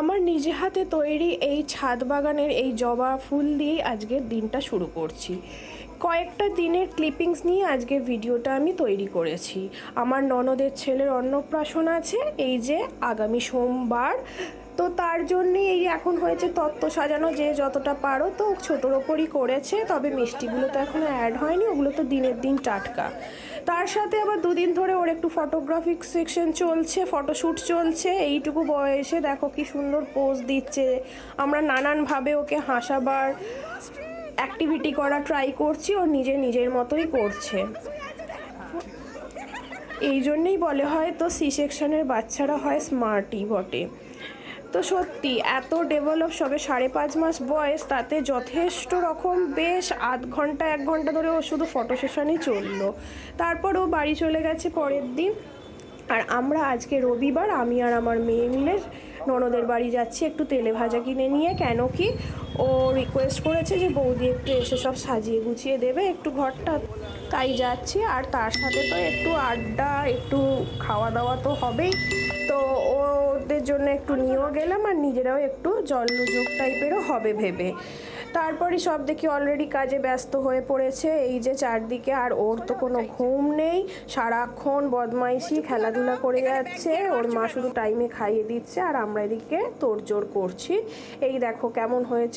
আমার নিজে হাতে তৈরি এই ছাদ বাগানের এই জবা ফুল দিয়েই আজকের দিনটা শুরু করছি। কয়েকটা দিনের ক্লিপিংস নিয়ে আজকের ভিডিওটা আমি তৈরি করেছি। আমার ননদের ছেলের অন্নপ্রাশন আছে, এই যে আগামী সোমবার। তো তার জন্যে এই এখন হয়েছে তত্ত্ব সাজানো, যে যতটা পারো তো ছোটোর ওপরই করেছে, তবে মিষ্টিগুলো তো এখনও অ্যাড হয়নি, ওগুলো তো দিনের দিন টাটকা। তার সাথে আবার দুদিন ধরে ওর একটু ফটোগ্রাফিক সেকশন চলছে ফটোশ্যুট চলছে। এইটুকু বয়সে দেখো কি সুন্দর পোজ দিচ্ছে। আমরা নানানভাবে ওকে হাসাবার অ্যাক্টিভিটি করা ট্রাই করছি, ও নিজে নিজের মতোই করছে। এই জন্যেই বলে হয় তো সি সেকশনের বাচ্চারা হয় স্মার্টই বটে। তো সত্যি, এত ডেভেলপ সবে সাড়ে পাঁচ মাস বয়স, তাতে যথেষ্ট রকম বেশ আধ ঘণ্টা, এক ঘণ্টা ধরে ও শুধু ফটো সেশনই চলল। তারপর ও বাড়ি চলে গেছে পরের দিন। আর আমরা আজকে রবিবার, আমি আর আমার মেয়ে মিলে ননদের বাড়ি যাচ্ছি একটু তেলে ভাজা কিনে নিয়ে। কেন কি? ও রিকোয়েস্ট করেছে যে বৌদি একটু এসে সব সাজিয়ে গুছিয়ে দেবে একটু ঘরটা। তাই যাচ্ছি। আর তার সাথে তো একটু আড্ডা, একটু খাওয়া দাওয়া তো হবেই। তো ওদের জন্য একটু নিয়েও গেলাম আর নিজেরাও একটু জলযোগ টাইপেরও হবে ভেবে। তারপরে সব দেখি অলরেডি কাজে ব্যস্ত হয়ে পড়েছে। এই যে চারদিকে আর ওর তো কোনো ঘুম নেই। সারাক্ষণ বদমাইশি খেলাধুলা করে যাচ্ছে। ওর মা শুধু টাইমে খাইয়ে দিচ্ছে আর আমরা এদিকে তোড়জোড় করছি। এই দেখো কেমন হয়েছে।